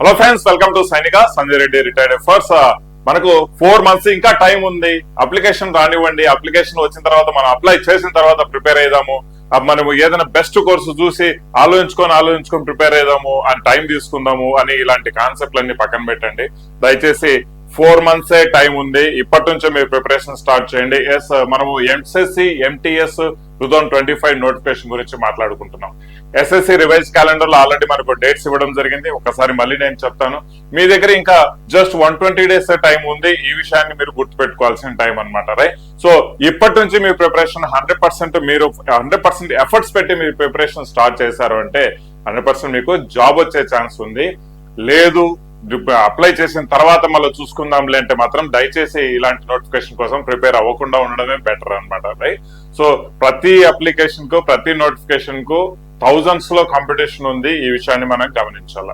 Hello friends welcome to Sainika Sanjay Reddy retired affairs మనకు four months ఇంకా time ఉంది. Application రానివ్వండి. Application వచ్చిన తర్వాత మనం అప్లై చేసిన తర్వాత ప్రిపేర్ అయ్యాము మనము ఏదైనా బెస్ట్ కోర్సు చూసి ఆలోచించుకొని ఆలోచించుకొని ప్రిపేర్ అయ్యాము అని టైం తీసుకుందాము అని ఇలాంటి కాన్సెప్ట్లన్నీ పక్కన పెట్టండి. దయచేసి ఫోర్ మంత్సే టైం ఉంది. ఇప్పటి నుంచే మీరు ప్రిపరేషన్ స్టార్ట్ చేయండి. ఎస్ మనము ఎంసెస్సి MTS two thousand twenty five notification గురించి మాట్లాడుకుంటున్నాం. ఎస్ఎస్సి రివైజ్ క్యాలెండర్లో ఆల్రెడీ మనకు డేట్స్ ఇవ్వడం జరిగింది. ఒకసారి మళ్ళీ నేను చెప్తాను. మీ దగ్గర ఇంకా just one twenty days time ఉంది. ఈ విషయాన్ని మీరు గుర్తు పెట్టుకోవాల్సిన టైం అనమాట రైట్ సో ఇప్పటి నుంచి మీ ప్రిపరేషన్ హండ్రెడ్ పర్సెంట్ మీరు హండ్రెడ్ పర్సెంట్ ఎఫర్ట్స్ పెట్టి మీరు ప్రిపరేషన్ స్టార్ట్ చేశారు అంటే హండ్రెడ్ పర్సెంట్ మీకు జాబ్ వచ్చే ఛాన్స్ ఉంది. లేదు అప్లై చేసిన తర్వాత మళ్ళీ చూసుకుందాంలే అంటే మాత్రం దయచేసి ఇలాంటి నోటిఫికేషన్ కోసం ప్రిపేర్ అవ్వకుండా ఉండడమే బెటర్ అనమాట రైట్ సో ప్రతి అప్లికేషన్కు ప్రతి నోటిఫికేషన్కు థౌజండ్స్లో కాంపిటీషన్ ఉంది ఈ విషయాన్ని మనం గమనించాల.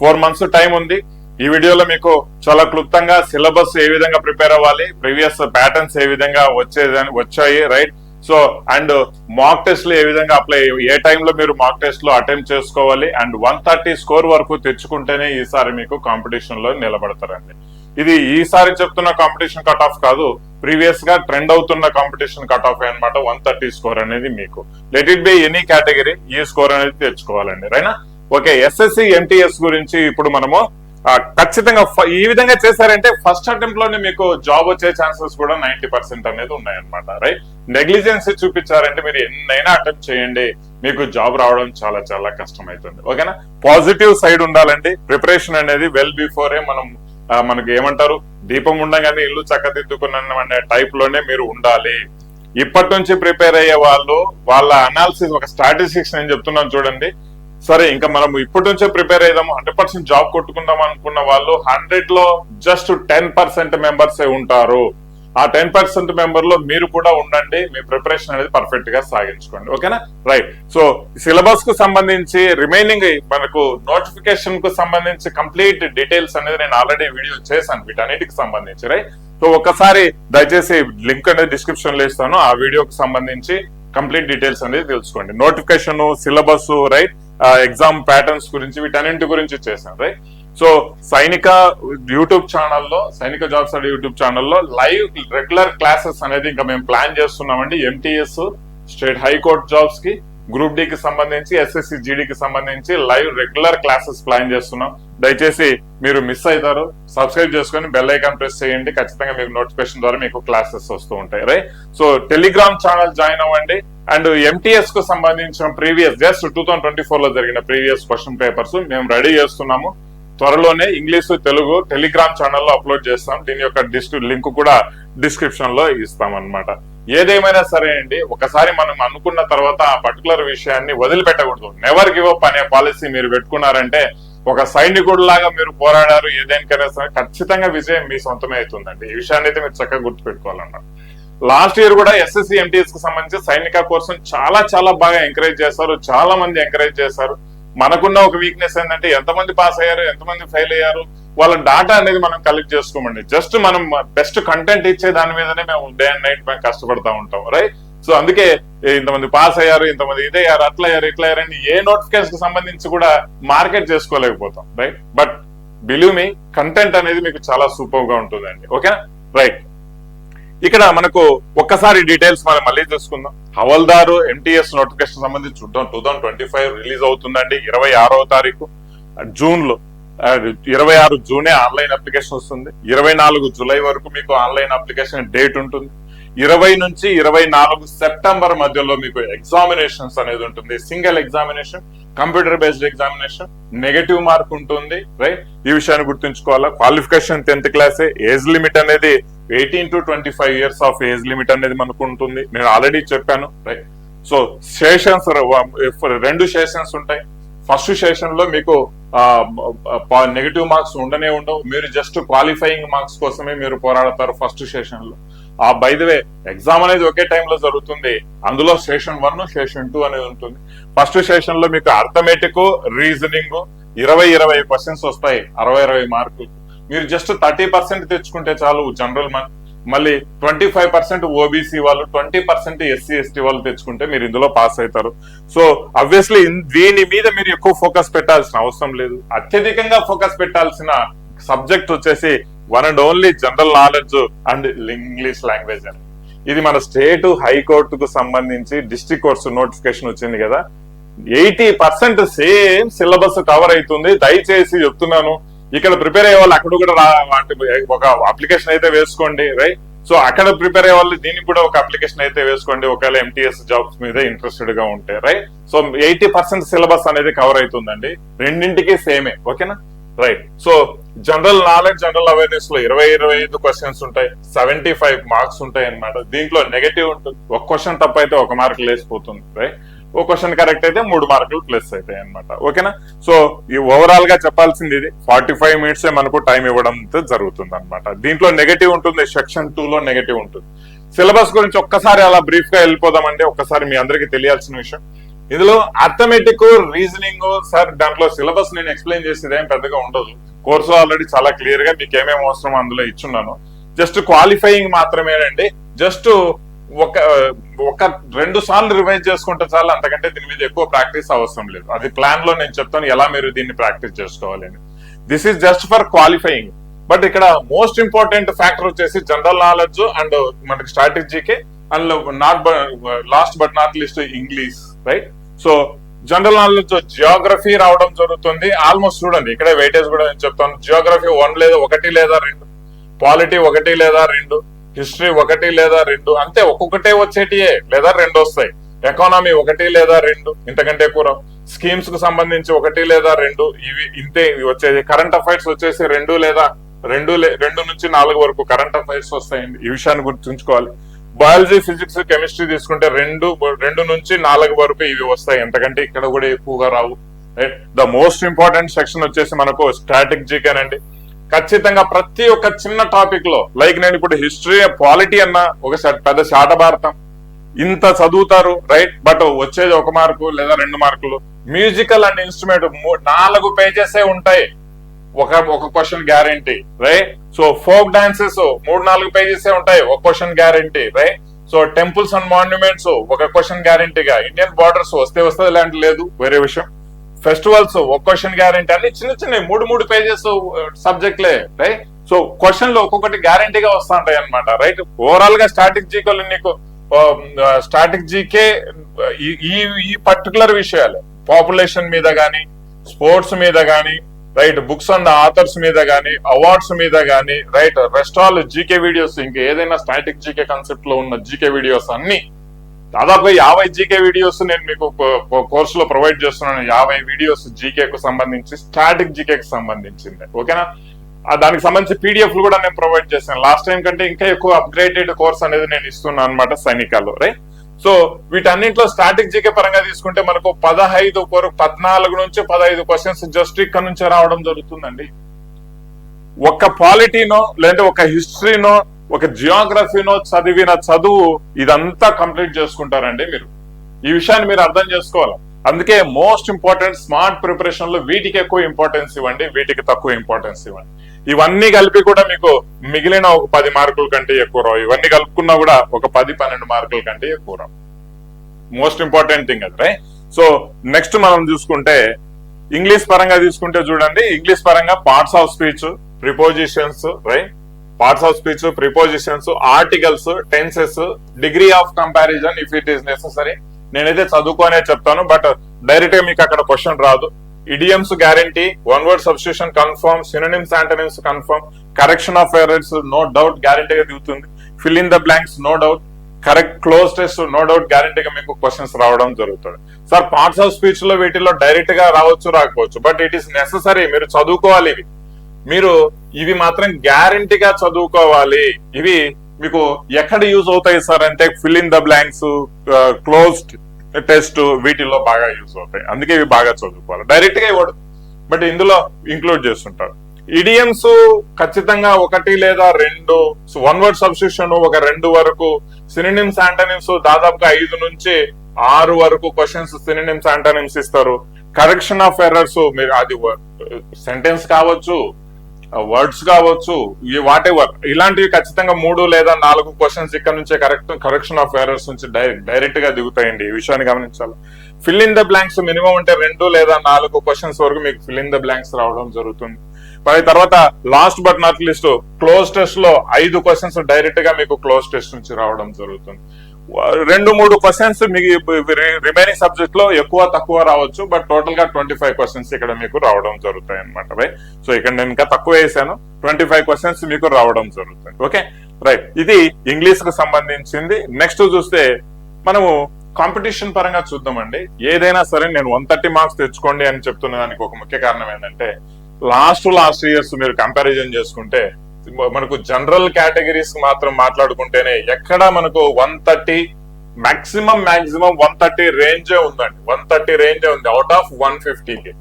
ఫోర్ మంత్స్ టైం ఉంది. ఈ వీడియోలో మీకు చాలా క్లుప్తంగా సిలబస్ ఏ విధంగా ప్రిపేర్ అవ్వాలి ప్రీవియస్ ప్యాటర్న్స్ ఏ విధంగా వచ్చేదని వచ్చాయి రైట్ సో అండ్ మాక్ టెస్ట్లు ఏ విధంగా అప్లై ఏ టైంలో మీరు మాక్ టెస్ట్లో అటెంప్ట్ చేసుకోవాలి? అండ్ వన్ థర్టీ స్కోర్ వరకు తెచ్చుకుంటేనే ఈసారి మీకు కాంపిటీషన్లో నిలబడతారండి. ఇది ఈసారి చెప్తున్న కాంపిటీషన్ కట్ ఆఫ్ కాదు ప్రీవియస్గా ట్రెండ్ అవుతున్న కాంపిటీషన్ కట్ ఆఫ్ అనమాట వన్ థర్టీ స్కోర్ అనేది మీకు. Let it be any category ఈ స్కోర్ అనేది తెచ్చుకోవాలండి. రైనా ఓకే ఎస్ఎస్సి ఎంటీఎస్ గురించి ఇప్పుడు మనము ఖచ్చితంగా ఈ విధంగా చేశారంటే ఫస్ట్ అటెంప్ట్లోనే మీకు జాబ్ వచ్చే ఛాన్సెస్ కూడా నైన్టీ పర్సెంట్ అనేది ఉన్నాయన్నమాట రైట్ నెగ్లిజెన్సీ చూపించారంటే మీరు ఎన్నైనా అటెంప్ట్ చేయండి మీకు జాబ్ రావడం చాలా చాలా కష్టం అవుతుంది ఓకేనా పాజిటివ్ సైడ్ ఉండాలండి ప్రిపరేషన్ అనేది వెల్ బిఫోరే మనం మనకు మనకి ఏమంటారు దీపం ఉండగానే ఇల్లు చక్కదిద్దుకున్న అనే టైప్లోనే మీరు ఉండాలి. ఇప్పటి నుంచి ప్రిపేర్ అయ్యే వాళ్ళు వాళ్ళ అనాలిసిస్ ఒక స్టాటిస్టిక్స్ నేను చెప్తున్నాను చూడండి సరే ఇంకా మనం ఇప్పటి నుంచే ప్రిపేర్ అయ్యాము హండ్రెడ్ పర్సెంట్ జాబ్ కొట్టుకుందాం అనుకున్న వాళ్ళు హండ్రెడ్లో జస్ట్ టెన్ పర్సెంట్ మెంబర్స్ ఉంటారు. ఆ టెన్ పర్సెంట్ మెంబర్లో మీరు కూడా ఉండండి. మీ ప్రిపరేషన్ అనేది పర్ఫెక్ట్గా సాగించుకోండి. ఓకేనా? రైట్. సో సిలబస్కు సంబంధించి రిమైనింగ్ మనకు నోటిఫికేషన్కు సంబంధించి కంప్లీట్ డీటెయిల్స్ అనేది నేను ఆల్రెడీ వీడియో చేశాను. వీటన్నిటికి సంబంధించి రైట్? సో ఒకసారి దయచేసి లింక్ అనేది డిస్క్రిప్షన్లో ఇస్తాను. ఆ వీడియోకి సంబంధించి కంప్లీట్ డీటెయిల్స్ అనేది తెలుసుకోండి. Notification syllabus right? Exam patterns గురించి వీటన్నింటి గురించి చేశాను రైట్ సో సైనిక యూట్యూబ్ ఛానల్లో సైనిక జాబ్స్ అనే యూట్యూబ్ ఛానల్లో లైవ్ రెగ్యులర్ క్లాసెస్ అనేది ఇంకా మేము ప్లాన్ చేస్తున్నామండి. ఎంటీఎస్ స్టేట్ హైకోర్టు జాబ్స్కి గ్రూప్ డి కి సంబంధించి ఎస్ఎస్సి జీడీకి సంబంధించి లైవ్ రెగ్యులర్ క్లాసెస్ ప్లాన్ చేస్తున్నాం. దయచేసి మీరు మిస్ అవుతారు. సబ్స్క్రైబ్ చేసుకొని బెల్ ఐకాన్ ప్రెస్ చేయండి. ఖచ్చితంగా మీకు నోటిఫికేషన్ ద్వారా మీకు క్లాసెస్ వస్తూ ఉంటాయి. Right? So Telegram channel join అవ్వండి. అండ్ ఎంటీఎస్కు సంబంధించిన previous just two thousand twenty ఫోర్లో జరిగిన ప్రీవియస్ క్వశ్చన్ పేపర్స్ మేము రెడీ చేస్తున్నాము. త్వరలోనే ఇంగ్లీష్ తెలుగు టెలిగ్రామ్ ఛానల్లో అప్లోడ్ చేస్తాం. దీని యొక్క డిస్క్ లింక్ కూడా డిస్క్రిప్షన్లో ఇస్తాం అనమాట ఏదేమైనా సరే అండి ఒకసారి మనం అనుకున్న తర్వాత ఆ పర్టికులర్ విషయాన్ని వదిలిపెట్టకూడదు. నెవర్ గివ్ అప్ అనే పాలసీ మీరు పెట్టుకున్నారంటే ఒక సైనికుడు లాగా మీరు పోరాడారు ఏదేనికైనా సరే ఖచ్చితంగా విజయం మీ సొంతమే అవుతుందండి. ఈ విషయాన్ని అయితే మీరు చక్కగా గుర్తుపెట్టుకోవాలన్నారు లాస్ట్ ఇయర్ కూడా ఎస్ఎస్సి ఎంటీఎస్కి సంబంధించి సైనిక కోర్సును చాలా చాలా బాగా ఎంకరేజ్ చేశారు. చాలా మంది ఎంకరేజ్ చేశారు. మనకున్న ఒక వీక్నెస్ ఏంటంటే ఎంతమంది పాస్ అయ్యారు ఎంతమంది ఫెయిల్ అయ్యారు వాళ్ళ డాటా అనేది మనం కలెక్ట్ చేసుకోమండి. జస్ట్ మనం బెస్ట్ కంటెంట్ ఇచ్చే దాని మీదనే మేము డే అండ్ నైట్ మేము కష్టపడతా ఉంటాం రైట్ సో అందుకే ఇంతమంది పాస్ అయ్యారు ఇంతమంది ఇదే అయ్యారు అట్లా అయ్యారు ఇట్లా అయ్యారు అని ఏ నోటిఫికేషన్కి సంబంధించి కూడా మార్కెట్ చేసుకోలేకపోతాం రైట్ బట్ బిలీవ్ మీ కంటెంట్ అనేది మీకు చాలా సూపర్గా ఉంటుందండి. ఓకేనా రైట్ ఇక్కడ మనకు ఒక్కసారి డీటెయిల్స్ మనం మళ్ళీ చూసుకుందాం హవల్దారు ఎంటీఎస్ నోటిఫికేషన్ సంబంధించి చూద్దాం. Two thousand twenty five release అవుతుందండి. ఇరవై ఆరో తారీఖు జూన్లో ఇరవై ఆరు జూనే ఆన్లైన్ అప్లికేషన్ వస్తుంది. ఇరవై నాలుగు జూలై వరకు మీకు ఆన్లైన్ అప్లికేషన్ డేట్ ఉంటుంది. ఇరవై నుంచి ఇరవై నాలుగు సెప్టెంబర్ మధ్యలో మీకు ఎగ్జామినేషన్స్ అనేది ఉంటుంది. Single examination computer based examination negative mark ఉంటుంది రైట్ ఈ విషయాన్ని గుర్తుంచుకోవాలా? క్వాలిఫికేషన్ టెన్త్ క్లాసే. ఏజ్ లిమిట్ అనేది eighteen to twenty five years of age limit అనేది మనకు ఉంటుంది. నేను ఆల్రెడీ చెప్పాను రైట్ సో సెషన్స్ రెండు సెషన్స్ ఉంటాయి. ఫస్ట్ సెషన్లో మీకు నెగటివ్ మార్క్స్ ఉండనే ఉండవు. మీరు జస్ట్ క్వాలిఫైయింగ్ మార్క్స్ కోసమే మీరు పోరాడతారు ఫస్ట్ సెషన్లో. ఆ బై ద వే ఎగ్జామ్ అనేది ఒకే టైంలో జరుగుతుంది. అందులో సెషన్ వన్ సెషన్ టూ అనేది ఉంటుంది. ఫస్ట్ సెషన్లో మీకు అర్థమెటిక్ రీజనింగ్ ఇరవై ఇరవై క్వశ్చన్స్ వస్తాయి. అరవై ఇరవై మార్కులు. మీరు జస్ట్ థర్టీ పర్సెంట్ తెచ్చుకుంటే చాలు జనరల్ మన్ మళ్ళీ ట్వంటీ ఫైవ్ పర్సెంట్ ఓబీసీ వాళ్ళు ట్వంటీ పర్సెంట్ ఎస్సీ ఎస్టీ వాళ్ళు తెచ్చుకుంటే మీరు ఇందులో పాస్ అవుతారు. సో అబ్వియస్లీ దీని మీద మీరు ఎక్కువ ఫోకస్ పెట్టాల్సిన అవసరం లేదు. అత్యధికంగా ఫోకస్ పెట్టాల్సిన సబ్జెక్ట్ వచ్చేసి one and only general knowledge and English language అని ఇది మన స్టేట్ హైకోర్టుకు సంబంధించి డిస్ట్రిక్ట్ కోర్ట్స్ నోటిఫికేషన్ వచ్చింది కదా. Eighty percent same syllabus cover అవుతుంది. దయచేసి చెప్తున్నాను. ఇక్కడ ప్రిపేర్ అయ్యే వాళ్ళు అక్కడ కూడా రా- ఒక అప్లికేషన్ అయితే వేసుకోండి రైట్ సో అక్కడ ప్రిపేర్ అయ్యే వాళ్ళు దీనికి కూడా ఒక అప్లికేషన్ అయితే వేసుకోండి. ఒకవేళ ఎంటీఎస్ జాబ్స్ మీద ఇంట్రెస్టెడ్గా ఉంటే right so eighty percent syllabus అనేది కవర్ అవుతుందండి. రెండింటికి సేమే ఓకేనా right so general knowledge general అవేర్నెస్లో ఇరవై ఇరవై ఐదు క్వశ్చన్స్ ఉంటాయి. సెవెంటీ ఫైవ్ మార్క్స్ ఉంటాయి అన్నమాట. దీంట్లో నెగటివ్ ఉంటుంది. ఒక క్వశ్చన్ తప్ప అయితే ఒక మార్క్ లేసిపోతుంది రైట్ ఒక క్వశ్చన్ కరెక్ట్ అయితే మూడు మార్కులు ప్లస్ అవుతాయి అనమాట ఓకేనా సో ఈ ఓవరాల్గా చెప్పాల్సింది ఇది. ఫార్టీ ఫైవ్ మినిట్స్ మనకు టైం ఇవ్వడం జరుగుతుంది అనమాట దీంట్లో నెగటివ్ ఉంటుంది. సెక్షన్ టూ లో నెగటివ్ ఉంటుంది. సిలబస్ గురించి ఒక్కసారి అలా బ్రీఫ్గా వెళ్ళిపోదామండి. ఒక్కసారి మీ అందరికి తెలియాల్సిన విషయం. ఇందులో అర్థమెటిక్ రీజనింగ్ సార్ దాంట్లో సిలబస్ నేను ఎక్స్ప్లెయిన్ చేసేది ఏం పెద్దగా ఉండదు. కోర్సు ఆల్రెడీ చాలా క్లియర్గా మీకు ఏమేమి అవసరం అందులో ఇచ్చున్నాను. జస్ట్ క్వాలిఫైయింగ్ మాత్రమేనండి. జస్ట్ ఒక ఒక రెండు సార్లు రివైజ్ చేసుకుంటే చాలు అంతకంటే దీని మీద ఎక్కువ ప్రాక్టీస్ అవసరం లేదు. అది ప్లాన్లో నేను చెప్తాను ఎలా మీరు దీన్ని ప్రాక్టీస్ చేసుకోవాలి అని. This is just for qualifying but ఇక్కడ మోస్ట్ ఇంపార్టెంట్ ఫ్యాక్టర్ వచ్చేసి జనరల్ నాలెడ్జ్ అండ్ మనకి స్ట్రాటజీకి and not last but not least English right so general knowledge geography రావడం జరుగుతుంది. ఆల్మోస్ట్ చూడండి ఇక్కడే వెయిటేజ్ కూడా నేను చెప్తాను. జియోగ్రఫీ వన్ లేదా ఒకటి లేదా రెండు. పాలిటీ ఒకటి లేదా రెండు. హిస్టరీ ఒకటి లేదా రెండు. అంతే ఒక్కొక్కటే వచ్చేటియే లేదా రెండు వస్తాయి. ఎకానమీ ఒకటి లేదా రెండు ఇంతకంటే ఎక్కువ స్కీమ్స్కు సంబంధించి ఒకటి లేదా రెండు ఇవి ఇంతే ఇవి వచ్చేది. కరెంట్ అఫైర్స్ వచ్చేసి రెండు లేదా రెండు రెండు నుంచి నాలుగు వరకు కరెంట్ అఫైర్స్ వస్తాయండి. ఈ విషయాన్ని గుర్తుంచుకోవాలి. బయాలజీ ఫిజిక్స్ కెమిస్ట్రీ తీసుకుంటే రెండు రెండు నుంచి నాలుగు వరకు ఇవి వస్తాయి. ఎంతకంటే ఇక్కడ కూడా ఎక్కువగా రావు. ద మోస్ట్ ఇంపార్టెంట్ సెక్షన్ వచ్చేసి మనకు స్టాటిక్ జీకేనండి ఖచ్చితంగా ప్రతి ఒక్క చిన్న టాపిక్లో లైక్ నేను ఇప్పుడు హిస్టరీ పాలిటీ అన్న ఒక పెద్ద శాట భారతం ఇంత చదువుతారు రైట్? బట్ వచ్చేది ఒక మార్కు లేదా రెండు మార్కులు. మ్యూజికల్ అండ్ ఇన్స్ట్రుమెంట్ నాలుగు పేజెసే ఉంటాయి. ఒక ఒక question guarantee right so folk dances మూడు నాలుగు పేజెస్ ఉంటాయి ఒక question guarantee right so temples and monuments ఒక క్వశ్చన్ గ్యారంటీగా ఇండియన్ బార్డర్స్ వస్తే వస్తుంది ఇలాంటి లేదు వేరే విషయం. ఫెస్టివల్స్ ఒక క్వశ్చన్ గ్యారంటీ అన్ని చిన్న చిన్న మూడు మూడు పేజెస్ సబ్జెక్ట్లే రైట్ సో క్వశ్చన్లు ఒక్కొక్కటి గ్యారంటీగా వస్తా ఉంటాయి అనమాట రైట్ ఓవరాల్గా స్టాటిక్ జీకోలు నీకు um, uh, స్టాటిక్ జీకే ఈ ఈ పర్టికులర్ విషయాలు. పాపులేషన్ మీద కానీ స్పోర్ట్స్ మీద గానీ రైట్ బుక్స్ అండ్ ఆథర్స్ మీద గానీ అవార్డ్స్ మీద గానీ right rest all GK videos ఇంకా ఏదైనా స్టాటిక్ జీకే కాన్సెప్ట్లో ఉన్న జీకే వీడియోస్ అన్ని దాదాపు యాభై జీకే వీడియోస్ నేను మీకు కోర్స్లో ప్రొవైడ్ చేస్తున్నాను. యాభై వీడియోస్ జీకే కు సంబంధించి స్టాటిక్ జీకే కు సంబంధించింది. ఓకేనా? ఆ దానికి సంబంధించి పీడిఎఫ్ కూడా నేను ప్రొవైడ్ చేశాను. లాస్ట్ టైం కంటే ఇంకా ఎక్కువ అప్గ్రేడెడ్ కోర్స్ అనేది నేను ఇస్తున్నాను అనమాట సైనికాలు రైట్? సో వీటన్నింటిలో స్టాటిక్ పరంగా తీసుకుంటే మనకు పదహైదు కొరకు పద్నాలుగు నుంచి పదహైదు క్వశ్చన్స్ జస్ట్ ఇక్కడ నుంచే రావడం జరుగుతుందండి. ఒక పాలిటీనో లేదంటే ఒక హిస్టరీనో ఒక జియోగ్రఫీనో చదివిన చదువు ఇదంతా కంప్లీట్ చేసుకుంటారండి మీరు. ఈ విషయాన్ని మీరు అర్థం చేసుకోవాలి? అందుకే మోస్ట్ ఇంపార్టెంట్ స్మార్ట్ ప్రిపరేషన్లో వీటికి ఎక్కువ ఇంపార్టెన్స్ ఇవ్వండి వీటికి తక్కువ ఇంపార్టెన్స్ ఇవ్వండి. ఇవన్నీ కలిపి కూడా మీకు మిగిలిన ఒక పది మార్కుల కంటే ఎక్కువ రావు. ఇవన్నీ కలుపుకున్నా కూడా ఒక పది పన్నెండు మార్కుల కంటే ఎక్కువ రావు. మోస్ట్ ఇంపార్టెంట్ థింగ్ అది రైట్ సో నెక్స్ట్ మనం చూసుకుంటే ఇంగ్లీష్ పరంగా తీసుకుంటే చూడండి ఇంగ్లీష్ పరంగా parts of speech prepositions right parts of speech prepositions articles tenses degree of comparison if it is necessary నేనైతే చదువుకోనే చెప్తాను బట్ డైరెక్ట్గా మీకు అక్కడ క్వశ్చన్ రాదు. Idioms guarantee one word substitution confirm synonyms antonyms confirm correction of errors no doubt గ్యారంటీగా దిగుతుంది fill in the blanks no doubt correct cloze test no doubt గ్యారంటీగా మీకు క్వశ్చన్స్ రావడం జరుగుతుంది. సార్ పార్ట్స్ ఆఫ్ స్పీచ్లో వీటిలో డైరెక్ట్గా రావచ్చు రాకపోవచ్చు బట్ ఇట్ ఈస్ నెససరీ మీరు చదువుకోవాలి ఇవి. మీరు ఇవి మాత్రం గ్యారంటీగా చదువుకోవాలి. ఇవి మీకు ఎక్కడ యూజ్ అవుతాయి సార్ అంటే fill in the blanks closed test వీటిల్లో బాగా యూజ్ అవుతాయి. అందుకే ఇవి బాగా చదువుకోవాలి. డైరెక్ట్గా ఇవ్వడు. బట్ ఇందులో ఇంక్లూడ్ చేస్తుంటారు ఇడియమ్స్ ఖచ్చితంగా ఒకటి లేదా రెండు వన్ వర్డ్ సబ్స్టిట్యూషన్ ఒక రెండు వరకు సినినిమ్స్ యాంటనిమ్స్ దాదాపుగా ఐదు నుంచి ఆరు వరకు క్వశ్చన్స్ సినినిమ్స్ యాంటనిమ్స్ ఇస్తారు. కరెక్షన్ ఆఫ్ ఎర్రర్స్ మీరు అది సెంటెన్స్ కావచ్చు వర్డ్స్ కావచ్చు ఈ వాట్ ఎవర్ ఇలాంటివి ఖచ్చితంగా మూడు లేదా నాలుగు క్వశ్చన్స్ ఇక్కడ నుంచే కరెక్ట్ కరెక్షన్ ఆఫ్ ఎర్రర్స్ నుంచి డైరెక్ట్గా దిగుతాయండి. ఈ విషయాన్ని గమనించాలి. Fill in the blanks minimum అంటే రెండు లేదా నాలుగు క్వశ్చన్స్ వరకు మీకు ఫిల్ ఇన్ ద బ్లాంక్స్ రావడం జరుగుతుంది. మరి తర్వాత last but not least cloze టెస్ట్లో ఐదు క్వశ్చన్స్ డైరెక్ట్గా మీకు క్లోజ్ టెస్ట్ నుంచి రావడం జరుగుతుంది. రెండు మూడు క్వశ్చన్స్ మీకు రిమైనింగ్ సబ్జెక్ట్లో ఎక్కువ తక్కువ రావచ్చు బట్ టోటల్గా ట్వంటీ ఫైవ్ క్వశ్చన్స్ ఇక్కడ మీకు రావడం జరుగుతాయి అనమాట రైట్ సో ఇక్కడ నేను ఇంకా తక్కువ వేసాను. ట్వంటీ ఫైవ్ క్వశ్చన్స్ మీకు రావడం జరుగుతుంది ఓకే రైట్ ఇది ఇంగ్లీష్కు సంబంధించింది. నెక్స్ట్ చూస్తే మనము కాంపిటీషన్ పరంగా చూద్దామండి. ఏదైనా సరే నేను వన్ థర్టీ మార్క్స్ తెచ్చుకోండి అని చెప్తున్న దానికి ఒక ముఖ్య కారణం ఏంటంటే లాస్ట్ లాస్ట్ ఇయర్స్ మీరు కంపారిజన్ చేసుకుంటే మనకు జనరల్ కేటగిరీస్ మాత్రం మాట్లాడుకుంటేనే ఎక్కడ మనకు one thirty maximum maximum one thirty రేంజే ఉందండి. వన్ థర్టీ రేంజే ఉంది. అవుట్ ఆఫ్ వన్ ఫిఫ్టీకి.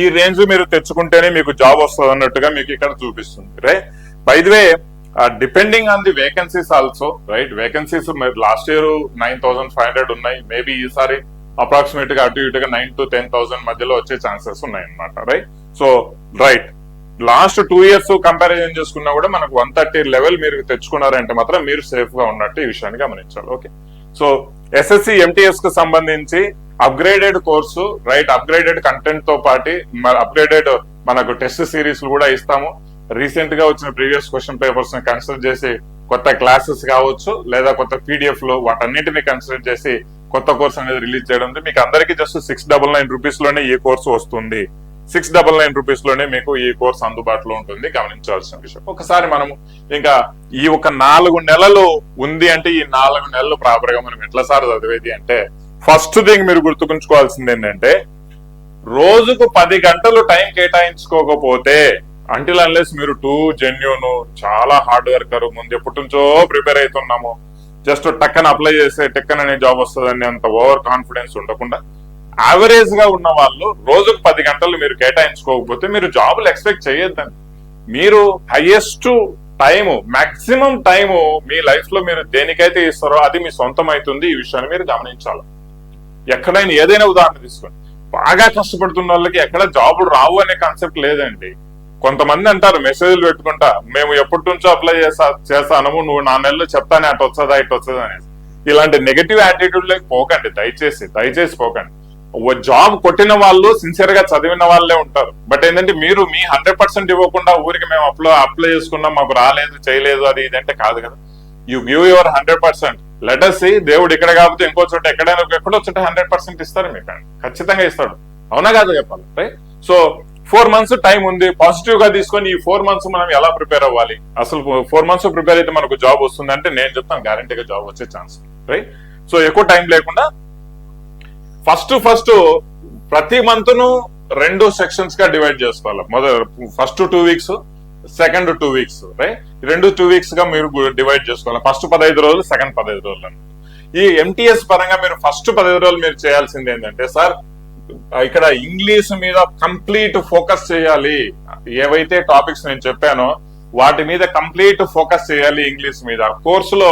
ఈ రేంజ్ మీరు తెచ్చుకుంటేనే మీకు జాబ్ వస్తుంది అన్నట్టుగా మీకు ఇక్కడ చూపిస్తుంది. Right? By the way depending on the vacancies also right vacancies last year nine thousand five hundred ఉన్నాయి. మేబీ ఈసారి అప్రాక్సిమేట్గా అటు ఇటుగా నైన్ టు టెన్ థౌసండ్ మధ్యలో వచ్చే ఛాన్సెస్ ఉన్నాయి అనమాట right so right last two years comparison చేసుకున్నా కూడా మనకు వన్ థర్టీ లెవెల్ మీరు తెచ్చుకున్నారంటే మాత్రం మీరు సేఫ్గా ఉన్నట్టు ఈ విషయాన్ని గమనించాలి. ఓకే సో ఎస్ఎస్సి ఎంటీఎస్కు సంబంధించి అప్గ్రేడెడ్ కోర్సు రైట్ అప్గ్రేడెడ్ కంటెంట్తో పాటు అప్గ్రేడెడ్ మనకు టెస్ట్ సిరీస్ కూడా ఇస్తాము. రీసెంట్గా వచ్చిన ప్రీవియస్ క్వశ్చన్ పేపర్స్ని కన్సిడర్ చేసి కొత్త క్లాసెస్ కావచ్చు లేదా కొత్త పీడిఎఫ్లో వాటన్నిటిని కన్సిడర్ చేసి కొత్త కోర్స్ అనేది రిలీజ్ చేయడం. మీకు అందరికీ జస్ట్ సిక్స్ డబల్ నైన్ రూపీస్లోనే ఈ కోర్సు వస్తుంది. సిక్స్ డబల్ నైన్ రూపీస్లోనే మీకు ఈ కోర్స్ అందుబాటులో ఉంటుంది. గమనించాల్సిన విషయం. ఒకసారి మనము ఇంకా ఈ ఒక నాలుగు నెలలు ఉంది అంటే ఈ నాలుగు నెలలు ప్రాపర్గా మనం ఎట్లా సార్ చదివేది అంటే ఫస్ట్ థింగ్ మీరు గుర్తుకుంచుకోవాల్సింది ఏంటంటే రోజుకు పది గంటలు టైం కేటాయించుకోకపోతే అంటిల్ అన్లెస్ మీరు టూ జెన్యున్ చాలా హార్డ్ వర్కర్ ముందు ఎప్పటి నుంచో ప్రిపేర్ అవుతున్నాము. జస్ట్ టక్కన అప్లై చేస్తే టెక్కన్ అనే జాబ్ వస్తుందని అంత ఓవర్ కాన్ఫిడెన్స్ ఉండకుండా. యావరేజ్గా ఉన్న వాళ్ళు రోజుకు పది గంటలు మీరు కేటాయించుకోకపోతే మీరు జాబులు ఎక్స్పెక్ట్ చేయొద్దండి మీరు హైయెస్ట్ టైము మాక్సిమం టైము మీ లైఫ్లో మీరు దేనికైతే ఇస్తారో అది మీ సొంతం అవుతుంది ఈ విషయాన్ని మీరు గమనించాలి. ఎక్కడైనా ఏదైనా ఉదాహరణ తీసుకోండి. బాగా కష్టపడుతున్న వాళ్ళకి ఎక్కడ జాబులు రావు అనే కాన్సెప్ట్ లేదండి. కొంతమంది అంటారు మెసేజ్లు పెట్టుకుంటా మేము ఎప్పటి నుంచో అప్లై చేసా చేస్తాను నువ్వు నా నెలలో చెప్తానే అటు వస్తుందా ఇటు వస్తుందా అనేసి. ఇలాంటి నెగటివ్ యాటిట్యూడ్ లేక పోకండి. దయచేసి దయచేసి పోకండి. జాబ్ కొట్టిన వాళ్ళు సిన్సియర్గా చదివిన వాళ్ళే ఉంటారు. బట్ ఏంటంటే మీరు మీ హండ్రెడ్ పర్సెంట్ ఇవ్వకుండా ఊరికి మేము అప్లో అప్లై చేసుకున్నాం మాకు రాలేదు చేయలేదు అది ఇదంటే కాదు కదా. You give your hundred percent letters దేవుడు ఇక్కడ కాకపోతే ఇంకో చోట ఎక్కడైనా ఎక్కడో చోట హండ్రెడ్ పర్సెంట్ ఇస్తారు మీకు. ఖచ్చితంగా ఇస్తాడు. అవునా కాదు చెప్పాలి? Right so four months time ఉంది. పాజిటివ్గా తీసుకొని ఈ ఫోర్ మంత్స్ మనం ఎలా ప్రిపేర్ అవ్వాలి? అసలు ఫోర్ మంత్స్ ప్రిపేర్ అయితే మనకు జాబ్ వస్తుంది అంటే నేను చెప్తాను గ్యారంటీగా జాబ్ వచ్చే ఛాన్స్ రైట్ సో ఎక్కువ టైం లేకుండా ఫస్ట్ ఫస్ట్ ప్రతి మంత్ను రెండు సెక్షన్స్గా డివైడ్ చేసుకోవాలి. మొదటి first two weeks second two weeks right రెండు టూ వీక్స్గా మీరు డివైడ్ చేసుకోవాలి. ఫస్ట్ పదహైదు రోజులు సెకండ్ పదహైదు రోజులు అన్నమాట. ఈ ఎంటీఎస్ పరంగా మీరు ఫస్ట్ పదహైదు రోజులు మీరు చేయాల్సింది ఏంటంటే సార్ ఇక్కడ ఇంగ్లీష్ మీద కంప్లీట్ ఫోకస్ చేయాలి. ఏవైతే టాపిక్స్ నేను చెప్పానో వాటి మీద కంప్లీట్ ఫోకస్ చేయాలి ఇంగ్లీష్ మీద. కోర్సులో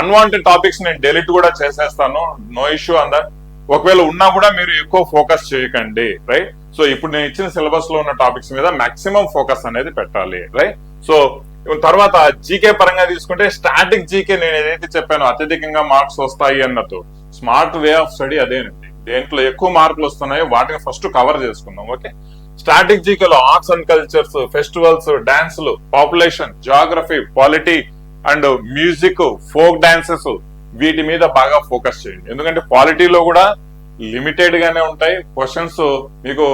అన్వాంటెడ్ టాపిక్స్ నేను డెలిట్ కూడా చేసేస్తాను. నో ఇష్యూ అందా ఒకవేళ ఉన్నా కూడా మీరు ఎక్కువ ఫోకస్ చేయకండి రైట్ సో ఇప్పుడు నేను ఇచ్చిన సిలబస్లో ఉన్న టాపిక్స్ మీద మాక్సిమం ఫోకస్ అనేది పెట్టాలి రైట్ సో తర్వాత జీకే పరంగా తీసుకుంటే స్టాటిక్ జీకే నేను ఏదైతే చెప్పానో అత్యధికంగా మార్క్స్ వస్తాయి అన్నట్టు. స్మార్ట్ వే ఆఫ్ స్టడీ అదేనండి. దేంట్లో ఎక్కువ మార్కులు వస్తున్నాయో వాటిని ఫస్ట్ కవర్ చేసుకుందాం ఓకే స్టాటిక్ జీకేలో ఆర్ట్స్ అండ్ కల్చర్స్ ఫెస్టివల్స్ డాన్సులు population geography polity and music folk dances వీటి మీద బాగా ఫోకస్ చేయండి. ఎందుకంటే క్వాలిటీలో కూడా లిమిటెడ్ గానే ఉంటాయి. క్వశ్చన్స్ మీకు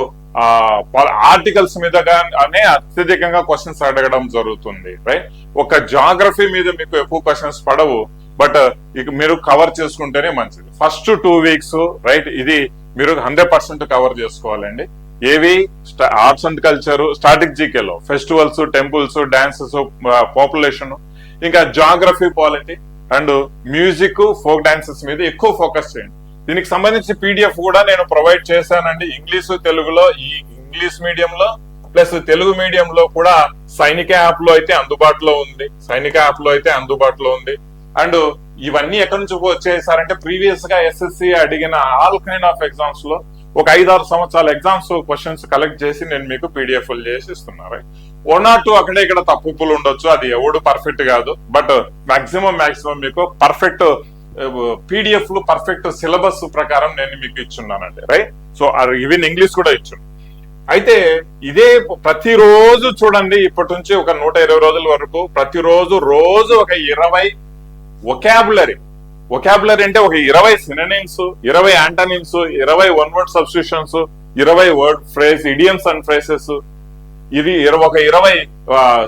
ఆర్టికల్స్ మీద అనే అత్యధికంగా క్వశ్చన్స్ అడగడం జరుగుతుంది రైట్? ఒక జాగ్రఫీ మీద మీకు ఎక్కువ క్వశ్చన్స్ పడవు బట్ ఇక మీరు కవర్ చేసుకుంటేనే మంచిది. ఫస్ట్ టూ వీక్స్ రైట్ ఇది మీరు హండ్రెడ్ పర్సెంట్ కవర్ చేసుకోవాలండి. ఏవి? ఆర్ట్స్ అండ్ కల్చర్ స్టాటిక్ జీకేలో ఫెస్టివల్స్ టెంపుల్స్ డాన్సెస్ పాపులేషన్ ఇంకా geography polity and music folk dances మీద ఎక్కువ ఫోకస్ చేయండి. దీనికి సంబంధించి పీడిఎఫ్ కూడా నేను ప్రొవైడ్ చేశానండి. ఇంగ్లీషు తెలుగులో ఈ ఇంగ్లీష్ మీడియంలో ప్లస్ తెలుగు మీడియంలో కూడా సైనిక యాప్లో అయితే అందుబాటులో ఉంది. సైనిక యాప్లో అయితే అందుబాటులో ఉంది. అండ్ ఇవన్నీ ఎక్కడి నుంచి వచ్చేసారంటే ప్రీవియస్గా ఎస్ఎస్సి అడిగిన ఆల్ కైండ్ ఆఫ్ ఎగ్జామ్స్లో ఒక ఐదారు సంవత్సరాల ఎగ్జామ్స్ క్వశ్చన్స్ కలెక్ట్ చేసి నేను మీకు పీడిఎఫ్ చేసి ఇస్తున్నా వన్ ఆర్ టూ అక్కడే ఇక్కడ తప్పులు ఉండొచ్చు. అది ఎవడు పర్ఫెక్ట్ కాదు. బట్ మాక్సిమం మాక్సిమం మీకు పర్ఫెక్ట్ పీడిఎఫ్లు పర్ఫెక్ట్ సిలబస్ ప్రకారం నేను మీకు ఇచ్చున్నానండి. రైట్ సో ఈవెన్ ఇంగ్లీష్ కూడా ఇచ్చాను అయితే ఇదే ప్రతిరోజు చూడండి ఇప్పటి నుంచి ఒక నూట ఇరవై రోజుల వరకు ప్రతిరోజు రోజు ఒక ఇరవై ఒకాబులరీ ఒకాబులరీ అంటే ఒక ఇరవై సిననిమ్స్ ఇరవై యాంటనిమ్స్ ఇరవై వన్ వర్డ్ సబ్స్టిట్యూషన్స్ ఇరవై word phrase idioms and phrases ఇది ఒక ఇరవై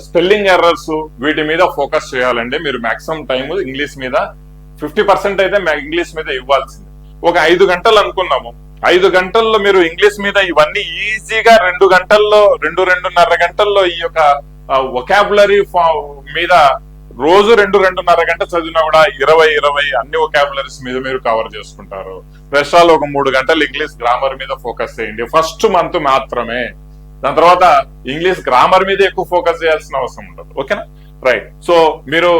స్పెల్లింగ్ ఎర్రర్స్ వీటి మీద ఫోకస్ చేయాలండి. మీరు మాక్సిమం టైం ఇంగ్లీష్ మీద ఫిఫ్టీ పర్సెంట్ అయితే ఇంగ్లీష్ మీద ఇవ్వాల్సింది. ఒక ఐదు గంటలు అనుకున్నాము. ఐదు గంటల్లో మీరు ఇంగ్లీష్ మీద ఇవన్నీ ఈజీగా రెండు గంటల్లో రెండు రెండున్నర గంటల్లో ఈ యొక్క ఒకాబులరీ మీద రోజు రెండు రెండున్నర గంట చదివినా కూడా ఇరవై ఇరవై అన్ని ఒకాబులరీస్ మీద మీరు కవర్ చేసుకుంటారు. రెస్టాల్ ఒక మూడు గంటలు ఇంగ్లీష్ గ్రామర్ మీద ఫోకస్ చేయండి. ఫస్ట్ మంత్ మాత్రమే. దాని తర్వాత ఇంగ్లీష్ గ్రామర్ మీద ఎక్కువ ఫోకస్ చేయాల్సిన అవసరం ఉండదు. ఓకేనా రైట్ సో మీరు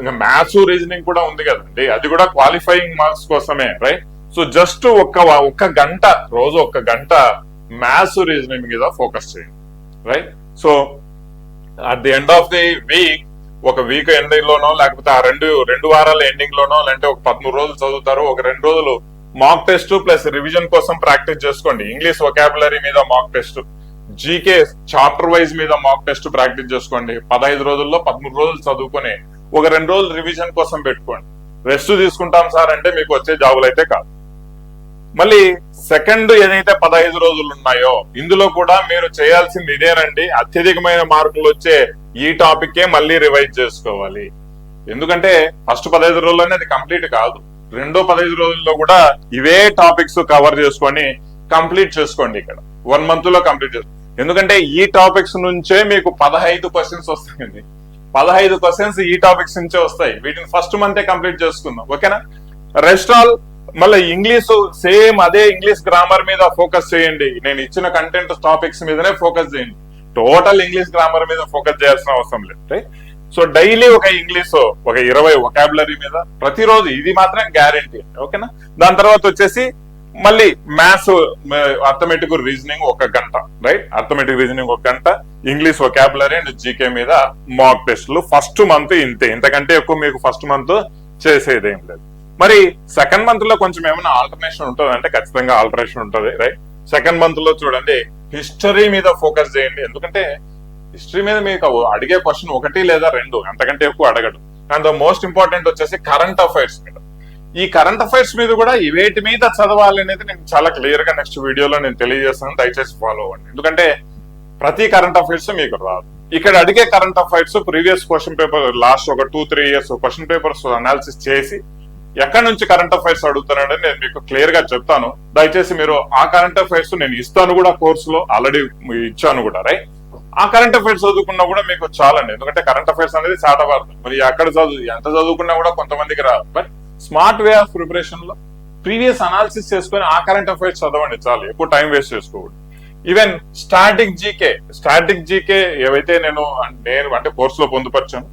ఇంకా మ్యాథ్స్ రీజనింగ్ కూడా ఉంది కదండి అది కూడా క్వాలిఫైయింగ్ మార్క్స్ కోసమే రైట్ సో జస్ట్ ఒక్క ఒక్క గంట రోజు ఒక్క గంట మ్యాథ్స్ రీజనింగ్ మీద ఫోకస్ చేయండి. Right so at the end of the week ఒక వీక్ ఎండింగ్ లోనో లేకపోతే ఆ రెండు రెండు వారాల ఎండింగ్ లోనో లేదంటే ఒక పదమూడు రోజులు చదువుతారు ఒక రెండు రోజులు మాక్ టెస్ట్ ప్లస్ రివిజన్ కోసం ప్రాక్టీస్ చేసుకోండి. ఇంగ్లీష్ వొకాబులరీ మీద mock test GK chapter wise మీద మాక్ టెస్ట్ ప్రాక్టీస్ చేసుకోండి. పదహైదు రోజుల్లో పదమూడు రోజులు చదువుకొని ఒక రెండు రోజులు రివిజన్ కోసం పెట్టుకోండి. రెస్ట్ తీసుకుంటాం సార్ అంటే మీకు వచ్చే జాబులు అయితే కాదు. మళ్ళీ సెకండ్ ఏదైతే పదహైదు రోజులు ఉన్నాయో ఇందులో కూడా మీరు చేయాల్సింది ఇదేనండి అత్యధికమైన మార్కులు వచ్చే ఈ టాపిక్ మళ్ళీ రివైజ్ చేసుకోవాలి. ఎందుకంటే ఫస్ట్ పదహైదు రోజుల్లోనే అది కంప్లీట్ కాదు. రెండో పదహైదు రోజుల్లో కూడా ఇవే టాపిక్స్ కవర్ చేసుకొని కంప్లీట్ చేసుకోండి ఇక్కడ. వన్ మంత్లో కంప్లీట్ చేసుకోండి ఎందుకంటే ఈ టాపిక్స్ నుంచే మీకు పదహైదు క్వశ్చన్స్ వస్తాయండి. పదహైదు క్వశ్చన్స్ ఈ టాపిక్స్ నుంచే వస్తాయి. వీటిని ఫస్ట్ మంతే కంప్లీట్ చేసుకుందాం. ఓకేనా? రెస్ట్ ఆల్ మళ్ళీ ఇంగ్లీష్ సేమ్ అదే ఇంగ్లీష్ గ్రామర్ మీద ఫోకస్ చేయండి. నేను ఇచ్చిన కంటెంట్ టాపిక్స్ మీదనే ఫోకస్ చేయండి. టోటల్ ఇంగ్లీష్ గ్రామర్ మీద ఫోకస్ చేయాల్సిన అవసరం లేదు. సో డైలీ ఒక ఇంగ్లీష్ ఒక ఇరవై ఒకాబులరీ మీద ప్రతిరోజు ఇది మాత్రం గ్యారంటీ ఓకేనా? దాని తర్వాత వచ్చేసి మళ్ళీ మ్యాథ్స్ అర్థమెటిక్ రీజనింగ్ ఒక గంట రైట్ అర్థమెటిక్ రీజనింగ్ ఒక గంట ఇంగ్లీష్ వొకాబులరీ అండ్ జీకే మీద మాక్ టెస్ట్లు ఫస్ట్ మంత్ ఇంతే. ఇంతకంటే ఎక్కువ మీకు ఫస్ట్ మంత్ చేసేది ఏం లేదు. మరి సెకండ్ మంత్లో కొంచెం ఏమైనా ఆల్టర్నేషన్ ఉంటుంది? అంటే ఖచ్చితంగా ఆల్టరేషన్ ఉంటుంది రైట్ సెకండ్ మంత్లో చూడండి హిస్టరీ మీద ఫోకస్ చేయండి. ఎందుకంటే హిస్టరీ మీద మీకు అడిగే క్వశ్చన్ ఒకటి లేదా రెండు అంతకంటే ఎక్కువ అడగడు. అండ్ ద మోస్ట్ ఇంపార్టెంట్ వచ్చేసి కరెంట్ అఫైర్స్ మీద. ఈ కరెంట్ అఫైర్స్ మీద కూడా ఈ వేటి మీద చదవాలి అనేది నేను చాలా క్లియర్గా నెక్స్ట్ వీడియోలో నేను తెలియజేస్తాను. దయచేసి ఫాలో అవ్వండి. ఎందుకంటే ప్రతి కరెంట్ అఫైర్స్ మీకు రాదు. ఇక్కడ అడిగే current affairs previous question paper last ఒక two three years question papers analysis చేసి ఎక్కడి నుంచి కరెంట్ అఫైర్స్ అడుగుతానంటే నేను మీకు క్లియర్గా చెప్తాను. దయచేసి మీరు ఆ కరెంట్ అఫైర్స్ నేను ఇస్తాను కూడా కోర్సులో ఆల్రెడీ ఇచ్చాను కూడా రైట్ ఆ కరెంట్ అఫైర్స్ చదువుకున్నా కూడా మీకు చాలండి. ఎందుకంటే కరెంట్ అఫైర్స్ అనేది శాతవార్థం మరి ఎక్కడ చదువు ఎంత చదువుకున్నా కూడా కొంతమందికి రాదు. బట్ స్మార్ట్ వే ఆఫ్ ప్రిపరేషన్లో ప్రీవియస్ అనాలిసిస్ చేసుకొని ఆ కరెంట్ అఫైర్స్ చదవండి చాలు ఎక్కువ టైం వేస్ట్ చేసుకోకూడదు. Even static GK static GK ఏవైతే నేను నేను అంటే కోర్సులో పొందుపరిచాను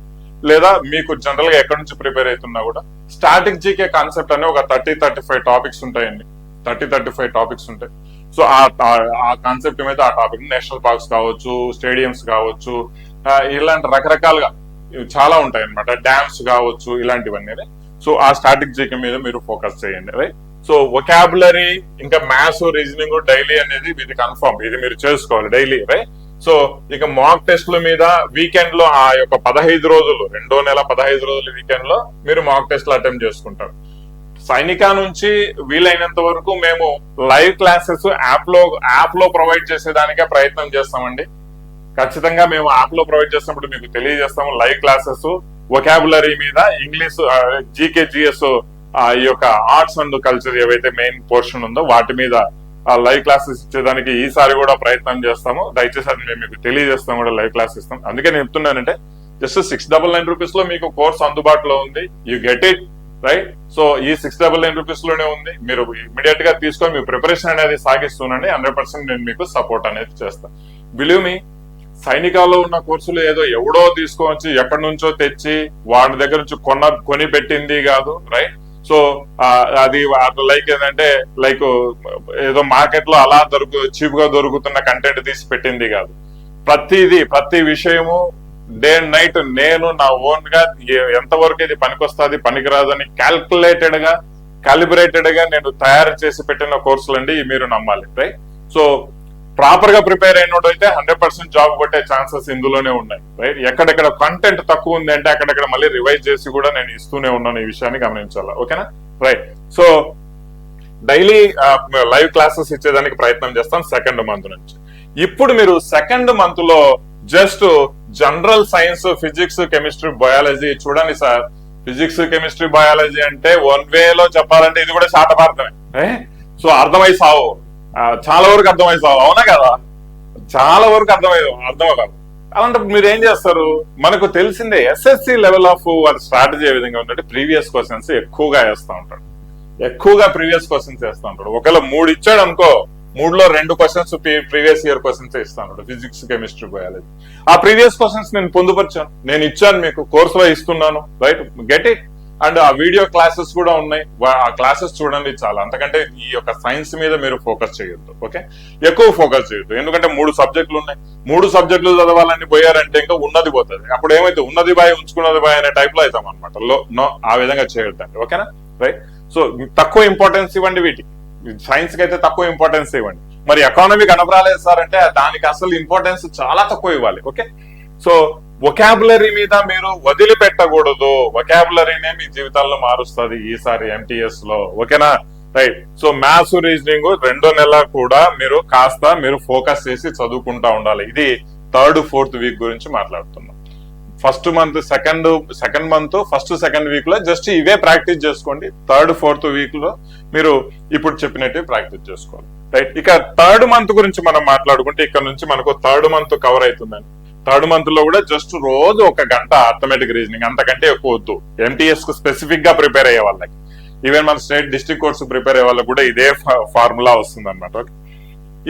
లేదా మీకు జనరల్గా ఎక్కడి నుంచి ప్రిపేర్ అవుతున్నా కూడా స్టాటిక్ జీకే కాన్సెప్ట్ అనే ఒక థర్టీ థర్టీ ఫైవ్ టాపిక్స్ ఉంటాయండి. థర్టీ థర్టీ ఫైవ్ టాపిక్స్ ఉంటాయి. సో ఆ కాన్సెప్ట్ మీద ఆ టాపిక్ నేషనల్ పార్క్స్ కావచ్చు స్టేడియంస్ కావచ్చు ఇలాంటి రకరకాలుగా చాలా ఉంటాయి అనమాట డ్యామ్స్ కావచ్చు ఇలాంటివన్నీ. సో ఆ స్టాటిక్ మీద మీరు ఫోకస్ చేయండి రైట్ సో ఒకాబులరీ ఇంకా మ్యాథ్స్ రీజనింగ్ డైలీ అనేది ఇది కన్ఫర్మ్ ఇది మీరు చేసుకోవాలి డైలీ రైట్ సో ఇక మాక్ టెస్ట్ల మీద వీకెండ్లో ఆ యొక్క పదహైదు రోజులు రెండో నెల పదహైదు రోజుల వీకెండ్లో మీరు మాక్ టెస్ట్లు అటెంప్ట్ చేసుకుంటారు. సైనిక నుంచి వీలైనంత వరకు మేము లైవ్ క్లాసెస్ యాప్లో యాప్లో ప్రొవైడ్ చేసేదానికే ప్రయత్నం చేస్తామండి. ఖచ్చితంగా మేము యాప్లో ప్రొవైడ్ చేసినప్పుడు మీకు తెలియజేస్తాము లైవ్ క్లాసెస్ వొకాబులరీ మీద ఇంగ్లీష్ జీకే జిఎస్ ఈ యొక్క ఆర్ట్స్ అండ్ కల్చర్ ఏవైతే మెయిన్ పోర్షన్ ఉందో వాటి మీద లైవ్ క్లాసెస్ ఇచ్చేదానికి ఈసారి కూడా ప్రయత్నం చేస్తాము. దయచేసి అది మేము మీకు తెలియజేస్తాం కూడా లైవ్ క్లాస్ ఇస్తాం. అందుకే నేను చెప్తున్నానంటే జస్ట్ సిక్స్ డబల్ నైన్ రూపీస్లో మీకు కోర్స్ అందుబాటులో ఉంది. You get it right so ఈ సిక్స్ డబల్ నైన్ రూపీస్లోనే ఉంది. మీరు ఇమీడియట్గా తీసుకొని మీ ప్రిపరేషన్ అనేది సాగిస్తున్నాండి హండ్రెడ్ పర్సెంట్ నేను మీకు సపోర్ట్ అనేది చేస్తాను బిలీవ్ మీ సైనికాల్లో ఉన్న కోర్సులు ఏదో ఎవడో తీసుకొచ్చి ఎక్కడి నుంచో తెచ్చి వాడి దగ్గర నుంచి కొన్న కొని పెట్టింది కాదు రైట్ సో అది లైక్ ఏంటంటే లైక్ ఏదో మార్కెట్లో అలా దొరుకు చీప్గా దొరుకుతున్న కంటెంట్ తీసి పెట్టింది కాదు. ప్రతిదీ ప్రతి విషయము డే అండ్ నైట్ నేను నా ఓన్గా ఎంతవరకు ఇది పనికొస్తుంది పనికిరాదని క్యాల్కులేటెడ్గా కాలిబ్రేటెడ్గా నేను తయారు చేసి పెట్టిన కోర్సులు అండి మీరు నమ్మాలి రైట్ సో ప్రాపర్గా ప్రిపేర్ అయినోడు అయితే హండ్రెడ్ పర్సెంట్ జాబ్ కొట్టే ఛాన్సెస్ ఇందులోనే ఉన్నాయి. రైట్? ఎక్కడెక్కడ కంటెంట్ తక్కువ ఉంది అంటే అక్కడెక్కడ మళ్ళీ రివైజ్ చేసి కూడా నేను ఇస్తూనే ఉన్నాను ఈ విషయాన్ని గమనించాలి? ఓకేనా? Right. So daily live classes ఇచ్చేదానికి ప్రయత్నం చేస్తాం సెకండ్ మంత్ నుంచి. ఇప్పుడు మీరు సెకండ్ మంత్లో just general science physics chemistry biology చూడండి సార్. ఫిజిక్స్ కెమిస్ట్రీ బయాలజీ అంటే వన్ వే లో చెప్పాలంటే ఇది కూడా శాతపార్థమే. సో అర్థమై సావు. చాలా వరకు అర్థమై సావు అవునా కదా? చాలా వరకు అర్థమై అర్థం కాదు అలాంటప్పుడు మీరు ఏం చేస్తారు? మనకు తెలిసిందే ఎస్ఎస్సి లెవెల్ ఆఫ్ వారి స్ట్రాటజీ ఏ విధంగా ఉందంటే ప్రీవియస్ క్వశ్చన్స్ ఎక్కువగా వేస్తా ఉంటాడు. ఎక్కువగా ప్రీవియస్ క్వశ్చన్స్ వేస్తూ ఉంటాడు. ఒకవేళ మూడు ఇచ్చాడు అనుకో మూడులో రెండు క్వశ్చన్స్ ప్రీవియస్ ఇయర్ క్వశ్చన్స్ ఇస్తాను ఫిజిక్స్ కెమిస్ట్రీ బయాలజీ ఆ ప్రీవియస్ క్వశ్చన్స్ నేను పొందుపరిచాను. నేను ఇచ్చాను మీకు. కోర్సులో ఇస్తున్నాను. రైట్ గెట్ ఇట్ అండ్ ఆ వీడియో క్లాసెస్ కూడా ఉన్నాయి. ఆ క్లాసెస్ చూడండి చాలా. అంతకంటే ఈ యొక్క సైన్స్ మీద మీరు ఫోకస్ చేయొద్దు. ఓకే? ఎక్కువ ఫోకస్ చేయొద్దు. ఎందుకంటే మూడు సబ్జెక్టులు ఉన్నాయి. మూడు సబ్జెక్టులు చదవాలని పోయారంటే ఇంకా ఉన్నది పోతుంది. అప్పుడు ఏమైతే ఉన్నది బాయ్ ఉంచుకున్నది బాయ్ అనే టైప్లో అవుతాం అనమాట లో నో ఆ విధంగా చేయొద్దండి. ఓకేనా? రైట్? సో తక్కువ ఇంపార్టెన్స్ ఇవ్వండి వీటికి సైన్స్కి అయితే తక్కువ ఇంపార్టెన్స్ ఇవ్వండి. మరి ఎకానమీ కనపరాలేదు సార్ అంటే దానికి అసలు ఇంపార్టెన్స్ చాలా తక్కువ ఇవ్వాలి. ఓకే? సో వొకాబులరీ మీద మీరు వదిలిపెట్టకూడదు. వొకాబులరీనే మీ జీవితాల్లో మారుస్తుంది ఈసారి ఎంటీఎస్లో. ఓకేనా? రైట్ సో మ్యాథ్స్ రీజనింగ్ రెండో నెల కూడా మీరు కాస్త మీరు ఫోకస్ చేసి చదువుకుంటా ఉండాలి. ఇది థర్డ్ ఫోర్త్ వీక్ గురించి మాట్లాడుతున్నాం. First month second second month first second వీక్లో జస్ట్ ఇవే ప్రాక్టీస్ చేసుకోండి. థర్డ్ ఫోర్త్ వీక్లో మీరు ఇప్పుడు చెప్పినట్టు ప్రాక్టీస్ చేసుకోవాలి. రైట్ ఇక థర్డ్ మంత్ గురించి మనం మాట్లాడుకుంటే ఇక్కడ నుంచి మనకు థర్డ్ మంత్ కవర్ అవుతుందండి థర్డ్ మంత్లో కూడా జస్ట్ రోజు ఒక గంట అర్థమెటిక్ రీజనింగ్ అంతకంటే ఎక్కువ వద్దు. ఎంటీఎస్కు స్పెసిఫిక్గా ప్రిపేర్ అయ్యే వాళ్ళకి. ఈవెన్ మన స్టేట్ డిస్ట్రిక్ట్ కోర్స్ ప్రిపేర్ అయ్యే వాళ్ళకి కూడా ఇదే ఫార్ములా వస్తుంది అనమాట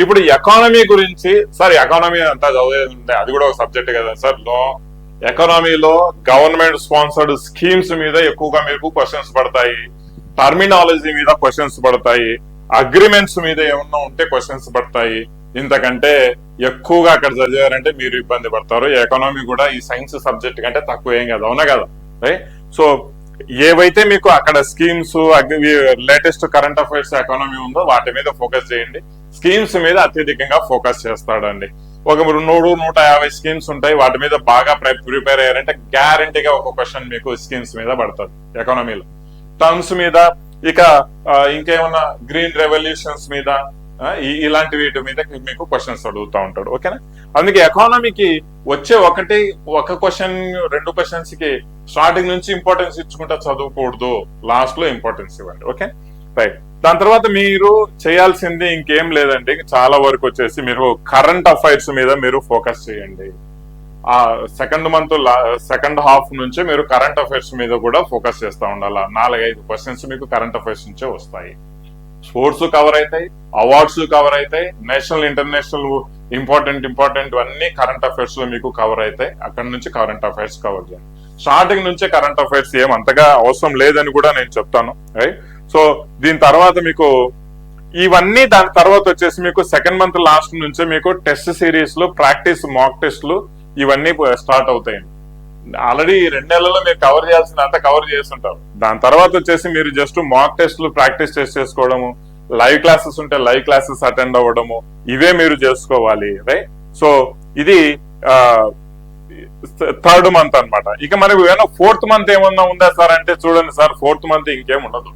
ఇప్పుడు ఎకానమీ గురించి సార్ ఎకానమీ అంతా చదివేది అది కూడా ఒక సబ్జెక్ట్ కదా సార్. లో ఎకానమీలో గవర్నమెంట్ స్పాన్సర్డ్ స్కీమ్స్ మీద ఎక్కువగా మీకు క్వశ్చన్స్ పడతాయి. టర్మినాలజీ మీద క్వశ్చన్స్ పడతాయి. అగ్రిమెంట్స్ మీద ఏమన్నా ఉంటే క్వశ్చన్స్ పడతాయి. ఇంతకంటే ఎక్కువగా అక్కడ చదివారంటే మీరు ఇబ్బంది పడతారు. ఎకానమీ కూడా ఈ సైన్స్ సబ్జెక్ట్ కంటే తక్కువ ఏం కదా. అవునా కదా? రైట్ సో ఏవైతే మీకు అక్కడ schemes latest current affairs economy ఉందో వాటి మీద ఫోకస్ చేయండి. స్కీమ్స్ మీద అత్యధికంగా ఫోకస్ చేస్తాడండి. ఒక నూరు నూట యాభై స్కీమ్స్ ఉంటాయి. వాటి మీద బాగా ప్రిపేర్ అయ్యారంటే గ్యారంటీగా ఒక క్వశ్చన్ మీకు స్కీమ్స్ మీద పడుతుంది ఎకానమీలో టర్మ్స్ మీద ఇక ఇంకేమన్నా గ్రీన్ రెవల్యూషన్స్ మీద ఇలాంటి వీటి మీద మీకు క్వశ్చన్స్ అడుగుతా ఉంటాడు ఓకేనా? అందుకే ఎకానమీకి వచ్చే ఒకటి ఒక క్వశ్చన్ రెండు క్వశ్చన్స్కి స్టార్టింగ్ నుంచి ఇంపార్టెన్స్ ఇచ్చుకుంటా చదువుకూడదు. లాస్ట్లో ఇంపార్టెన్స్ ఇవ్వండి ఓకే? రైట్ దాని తర్వాత మీరు చేయాల్సింది ఇంకేం లేదండి. చాలా వరకు వచ్చేసి మీరు కరెంట్ అఫైర్స్ మీద మీరు ఫోకస్ చేయండి. ఆ సెకండ్ మంత్ సెకండ్ హాఫ్ నుంచే మీరు కరెంట్ అఫైర్స్ మీద కూడా ఫోకస్ చేస్తా ఉండాలి? నాలుగైదు క్వశ్చన్స్ మీకు కరెంట్ అఫైర్స్ నుంచే వస్తాయి. స్పోర్ట్స్ కవర్ అవుతాయి అవార్డ్స్ కవర్ అవుతాయి నేషనల్ ఇంటర్నేషనల్ ఇంపార్టెంట్ ఇంపార్టెంట్ అన్ని కరెంట్ అఫైర్స్లో మీకు కవర్ అవుతాయి. అక్కడ నుంచి కరెంట్ అఫైర్స్ కవర్ చేయండి స్టార్టింగ్ నుంచే కరెంట్ అఫైర్స్ ఏం అంతగా అవసరం లేదని కూడా నేను చెప్తాను రైట్ సో దీని తర్వాత మీకు ఇవన్నీ దాని తర్వాత వచ్చేసి మీకు సెకండ్ మంత్ లాస్ట్ నుంచే మీకు టెస్ట్ సిరీస్లో ప్రాక్టీస్ మాక్ టెస్ట్లు ఇవన్నీ uh, స్టార్ట్ అవుతాయి ఆల్రెడీ రెండు నెలల్లో మీరు కవర్ చేయాల్సిన అంతా కవర్ చేస్తుంటారు. దాని తర్వాత వచ్చేసి మీరు జస్ట్ మాక్ టెస్ట్లు ప్రాక్టీస్ టెస్ట్ చేసుకోవడము లైవ్ క్లాసెస్ ఉంటే లైవ్ క్లాసెస్ అటెండ్ అవ్వడము ఇవే మీరు చేసుకోవాలి రైట్ సో ఇది థర్డ్ మంత్ అన్నమాట. ఇక మనకు ఏమైనా ఫోర్త్ మంత్ ఏమన్నా ఉందా సార్? అంటే చూడండి సార్ ఫోర్త్ మంత్ ఇంకేం ఉండదు.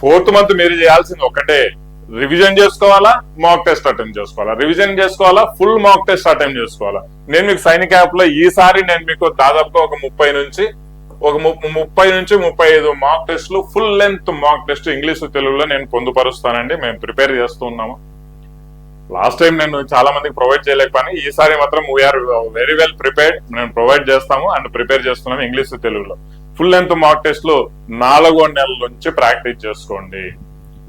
ఫోర్త్ మంత్ మీరు చేయాల్సింది ఒకటే రివిజన్ చేసుకోవాలా? మాక్ టెస్ట్ అటెండ్ చేసుకోవాలా? రివిజన్ చేసుకోవాలా? ఫుల్ మాక్ టెస్ట్ అటెండ్ చేసుకోవాలా? నేను మీకు సైనిక్ యాప్లో ఈసారి నేను మీకు దాదాపుగా ఒక ముప్పై నుంచి ఒక ము- ముప్పై నుంచి ముప్పై ఐదు మాక్ టెస్ట్లు full length mock test English తెలుగులో నేను పొందుపరుస్తానండి. మేము ప్రిపేర్ చేస్తూ ఉన్నాము. లాస్ట్ టైం నేను చాలా మందికి ప్రొవైడ్ చేయలేకపోయాను ఈసారి మాత్రం వీఆర్ వెరీ వెల్ ప్రిపేర్డ్ నేను ప్రొవైడ్ చేస్తాము అండ్ ప్రిపేర్ చేస్తున్నాము ఇంగ్లీష్ తెలుగులో. ఫుల్ లెంత్ మాక్ టెస్ట్లు నాలుగో నెలల నుంచి ప్రాక్టీస్ చేసుకోండి.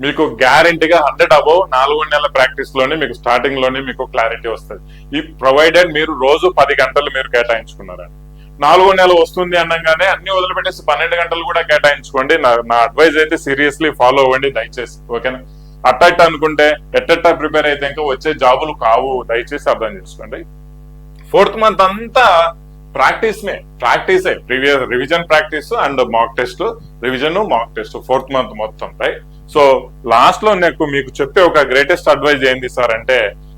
మీకు గ్యారంటీగా హండ్రెడ్ అబౌవ్ నాలుగో నెలల ప్రాక్టీస్లోనే మీకు స్టార్టింగ్లోనే మీకు క్లారిటీ వస్తుంది. ఈ ప్రొవైడెడ్ మీరు రోజు పది గంటలు మీరు కేటాయించుకున్నారండి నాలుగో నెల వస్తుంది అనగానే అన్ని వదిలిపెట్టేసి పన్నెండు గంటలు కూడా కేటాయించుకోండి. నా నా అడ్వైజ్ అయితే సీరియస్లీ ఫాలో అవ్వండి దయచేసి ఓకేనా అట్టట్ట అనుకుంటే ఎట్టట్ట ప్రిపేర్ అయితే ఇంకా వచ్చే జాబులు కావు. దయచేసి అర్థం చేసుకోండి. ఫోర్త్ మంత్ అంతా practice May practice previous revision practice and mock test revision mock test fourth month మొత్తం రైట్ సో లాస్ట్లో నాకు మీకు చెప్పే ఒక గ్రేటెస్ట్ అడ్వైజ్ ఏంది సార్ అంటే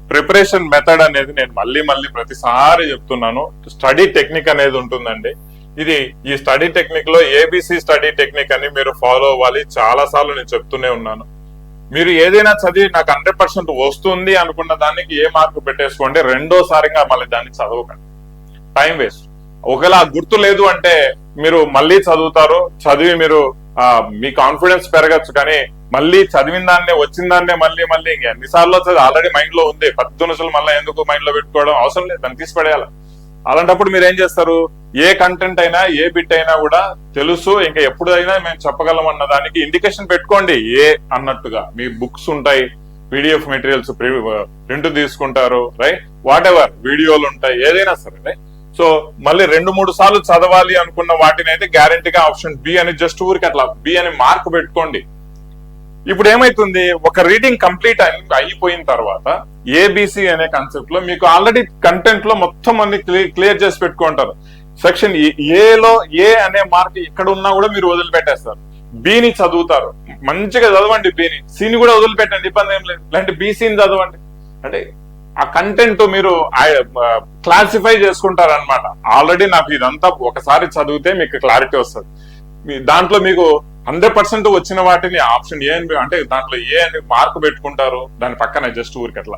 ప్రిపరేషన్ మెథడ్ అనేది నేను మళ్ళీ మళ్ళీ ప్రతిసారి చెప్తున్నాను. స్టడీ టెక్నిక్ అనేది ఉంటుందండి. ఇది ఈ స్టడీ టెక్నిక్లో ఏబిసి స్టడీ టెక్నిక్ అని మీరు ఫాలో అవ్వాలి. చాలా సార్లు నేను చెప్తూనే ఉన్నాను. మీరు ఏదైనా చదివి నాకు హండ్రెడ్ పర్సెంట్ వస్తుంది అనుకున్న దానికి ఏ మార్కు పెట్టేసుకోండి. రెండోసారిగా మళ్ళీ దాన్ని చదవకండి. టైం వేస్ట్ ఒకవేళ గుర్తు లేదు అంటే మీరు మళ్ళీ చదువుతారు. చదివి మీరు మీ కాన్ఫిడెన్స్ పెరగచ్చు. కానీ మళ్ళీ చదివిన దాన్నే వచ్చిన దాన్నే మళ్ళీ మళ్ళీ ఇంకా ఎన్నిసార్లు చదివి ఆల్రెడీ మైండ్లో ఉంది. పది మళ్ళీ ఎందుకు మైండ్లో పెట్టుకోవడం అవసరం లేదు. దాన్ని తీసిపడేయాలి. అలాంటప్పుడు మీరు ఏం చేస్తారు? ఏ కంటెంట్ అయినా ఏ బిట్ అయినా కూడా తెలుసు. ఇంకా ఎప్పుడైనా మేము చెప్పగలం అన్న దానికి ఇండికేషన్ పెట్టుకోండి. ఏ అన్నట్టుగా. మీ బుక్స్ ఉంటాయి. పీడిఎఫ్ మెటీరియల్స్ ప్రింట్ తీసుకుంటారు రైట్ వాట్ ఎవర్ వీడియోలు ఉంటాయి ఏదైనా సరే రైట్ సో మళ్ళీ రెండు మూడు సార్లు చదవాలి అనుకున్న వాటిని అయితే గ్యారంటీగా ఆప్షన్ బి అని జస్ట్ ఊరికి అట్లా బి అని మార్క్ పెట్టుకోండి. ఇప్పుడు ఏమైతుంది? ఒక రీడింగ్ కంప్లీట్ అయిపోయిన తర్వాత ఏబిసి అనే కాన్సెప్ట్లో మీకు ఆల్రెడీ కంటెంట్లో మొత్తం అన్ని క్లియర్ చేసి పెట్టుకుంటారు. సెక్షన్ ఏలో ఏ అనే మార్క్ ఎక్కడ ఉన్నా కూడా మీరు వదిలిపెట్టేస్తారు. బిని చదువుతారు. మంచిగా చదవండి బిని సిని కూడా వదిలిపెట్టండి. ఇబ్బంది ఏం లేదు. లేదంటే బీసీని చదవండి. అంటే ఆ కంటెంట్ మీరు క్లాసిఫై చేసుకుంటారు అనమాట ఆల్రెడీ నాకు ఇదంతా ఒకసారి చదివితే మీకు క్లారిటీ వస్తుంది. మీ దాంట్లో మీకు హండ్రెడ్ పర్సెంట్ వచ్చిన వాటిని ఆప్షన్ ఏ అని అంటే దాంట్లో ఏ అని మార్క్ పెట్టుకుంటారు? దాని పక్కన జస్ట్ ఊరికి అట్లా.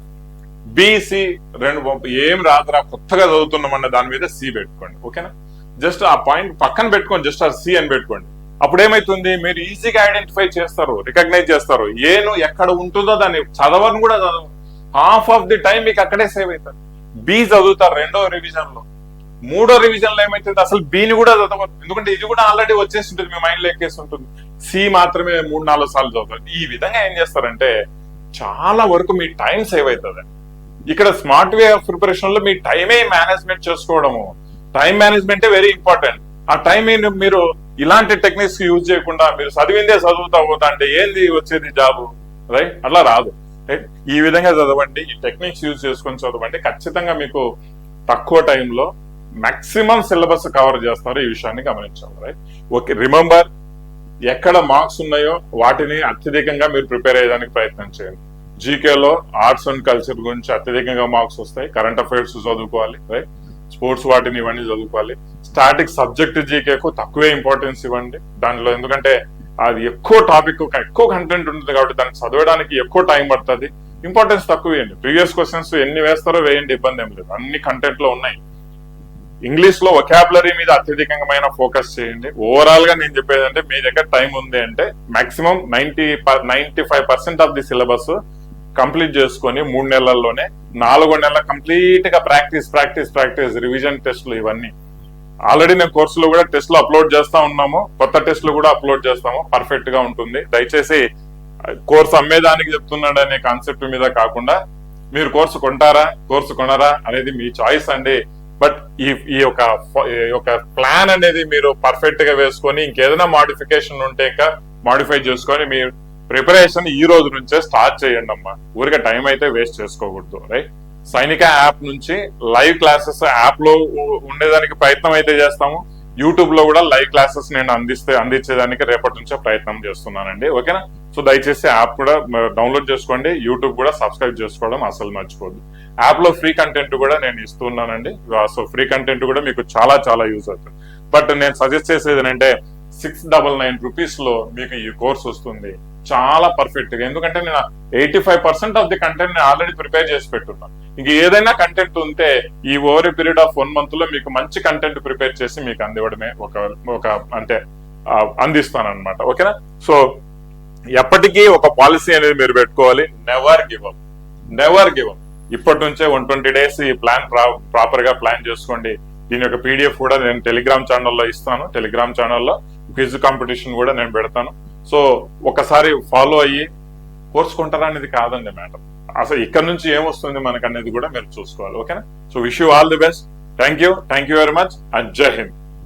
బిసి రెండు ఏం రాదురా కొత్తగా చదువుతున్నామన్న దాని మీద సి పెట్టుకోండి ఓకేనా? జస్ట్ ఆ పాయింట్ పక్కన పెట్టుకోండి జస్ట్ ఆ సి అని పెట్టుకోండి. అప్పుడు ఏమైతుంది? మీరు ఈజీగా ఐడెంటిఫై చేస్తారు రికగ్నైజ్ చేస్తారు. ఏను ఎక్కడ ఉంటుందో దాన్ని చదవని కూడా చదవరు హాఫ్ ఆఫ్ ది టైం మీకు అక్కడే సేవ్ అవుతారు బి చదువుతారు రెండో రివిజన్లో. మూడో రివిజన్లో ఏమైతుంది? అసలు బిని కూడా చదవరు ఎందుకంటే ఇది కూడా ఆల్రెడీ వచ్చేసి ఉంటుంది మీ మైండ్లో ఎక్కేసి ఉంటుంది సి మాత్రమే మూడు నాలుగు సార్లు చదువుతారు. ఈ విధంగా ఏం చేస్తారంటే చాలా వరకు మీ టైం సేవ్ అవుతుంది. ఇక్కడ స్మార్ట్ వే ఆఫ్ ప్రిపరేషన్లో మీ టైమే మేనేజ్మెంట్ చేసుకోవడము. టైం మేనేజ్మెంటే వెరీ ఇంపార్టెంట్ ఆ టైం మీరు ఇలాంటి టెక్నిక్స్ యూజ్ చేయకుండా మీరు చదివిందే చదువుతా పోతా అంటే ఏంది వచ్చేది జాబు రైట్ అట్లా రాదు. రైట్ ఈ విధంగా చదవండి ఈ టెక్నిక్స్ యూజ్ చేసుకొని చదవండి. ఖచ్చితంగా మీకు తక్కువ టైంలో మాక్సిమం సిలబస్ కవర్ చేస్తారు ఈ విషయాన్ని గమనించాలి రైట్ ఓకే రిమెంబర్ ఎక్కడ మార్క్స్ ఉన్నాయో వాటిని అత్యధికంగా మీరు ప్రిపేర్ అయ్యడానికి ప్రయత్నం చేయండి. జీకేలో ఆర్ట్స్ అండ్ కల్చర్ గురించి అత్యధికంగా మార్క్స్ వస్తాయి కరెంట్ అఫైర్స్ చదువుకోవాలి రైట్ స్పోర్ట్స్ వాటిని ఇవన్నీ చదువుకోవాలి. స్టాటిక్ సబ్జెక్ట్ జీకేకు తక్కువే ఇంపార్టెన్స్ ఇవ్వండి. దానిలో ఎందుకంటే అది ఎక్కువ టాపిక్ ఎక్కువ కంటెంట్ ఉంటుంది కాబట్టి దాన్ని చదవడానికి ఎక్కువ టైం పడుతుంది. ఇంపార్టెన్స్ తక్కువ ఇవ్వండి. ప్రీవియస్ క్వశ్చన్స్ ఎన్ని వేస్తారో వేయండి ఇబ్బంది ఏం లేదు. అన్ని కంటెంట్లో ఉన్నాయి. ఇంగ్లీష్లో ఒకాబులరీ మీద అత్యధికమైన ఫోకస్ చేయండి. ఓవరాల్గా నేను చెప్పేది అంటే మీ దగ్గర టైం ఉంది అంటే maximum ninety ninety five percent of the syllabus complete చేసుకొని మూడు నెలల్లోనే నాలుగో నెలల కంప్లీట్గా ప్రాక్టీస్ ప్రాక్టీస్ ప్రాక్టీస్ రివిజన్ టెస్ట్లు ఇవన్నీ. ఆల్రెడీ నేను కోర్సులో కూడా టెస్ట్లు అప్లోడ్ చేస్తా ఉన్నాము. కొత్త టెస్ట్లు కూడా అప్లోడ్ చేస్తాము. పర్ఫెక్ట్గా ఉంటుంది. దయచేసి కోర్సు అమ్మేదానికి చెప్తున్నాడు అనే కాన్సెప్ట్ మీద కాకుండా మీరు కోర్సు కొంటారా కోర్సు కొనరా అనేది మీ చాయిస్ అండి. బట్ ఈ ఈ యొక్క ఈ యొక్క ప్లాన్ అనేది మీరు పర్ఫెక్ట్గా వేసుకొని ఇంకేదైనా మాడిఫికేషన్ ఉంటే ఇంకా మాడిఫై చేసుకొని మీ ప్రిపరేషన్ ఈ రోజు నుంచే స్టార్ట్ చేయండి అమ్మా. ఊరికే టైం అయితే వేస్ట్ చేసుకోకూడదు రైట్ సైనిక యాప్ నుంచి లైవ్ క్లాసెస్ యాప్లో ఉండేదానికి ప్రయత్నం అయితే చేస్తాము. యూట్యూబ్లో కూడా లైవ్ క్లాసెస్ నేను అందిస్తే అందించేదానికి రేపటి నుంచే ప్రయత్నం చేస్తున్నానండి. ఓకేనా? సో దయచేసి యాప్ కూడా డౌన్లోడ్ చేసుకోండి. యూట్యూబ్ కూడా సబ్స్క్రైబ్ చేసుకోవడం అసలు మర్చిపోద్దు. యాప్లో ఫ్రీ కంటెంట్ కూడా నేను ఇస్తున్నానండి సో ఫ్రీ కంటెంట్ కూడా మీకు చాలా చాలా యూజ్ అవుతుంది. బట్ నేను సజెస్ట్ చేసేది ఏంటంటే సిక్స్ డబల్ నైన్ రూపీస్లో మీకు ఈ కోర్స్ వస్తుంది. చాలా పర్ఫెక్ట్గా ఎందుకంటే నేను eighty five percent of the content నేను ఆల్రెడీ ప్రిపేర్ చేసి పెట్టున్నాను ఇంక ఏదైనా కంటెంట్ ఉంటే ఈ ఓవర్ పీరియడ్ ఆఫ్ వన్ మంత్లో మీకు మంచి కంటెంట్ ప్రిపేర్ చేసి మీకు అందివ్వడమే ఒక ఒక అంటే అందిస్తాను అనమాట ఓకేనా? సో ఎప్పటికీ ఒక పాలసీ అనేది మీరు పెట్టుకోవాలి. Never give up never give up ఇప్పటి నుంచే వన్ ట్వంటీ డేస్ ఈ ప్లాన్ ప్రాపర్గా ప్లాన్ చేసుకోండి. దీని యొక్క పీడిఎఫ్ కూడా నేను టెలిగ్రామ్ ఛానల్లో ఇస్తాను. టెలిగ్రామ్ ఛానల్లో క్విజ్ కాంపిటీషన్ కూడా నేను పెడతాను. సో ఒకసారి ఫాలో అయ్యి కోర్చుకుంటారా అనేది కాదండి మ్యాటర్. అసలు ఇక్కడ నుంచి ఏమొస్తుంది మనకు అనేది కూడా మీరు చూసుకోవాలి. ఓకేనా? So wish you all the best thank you thank you very much and జై హింద్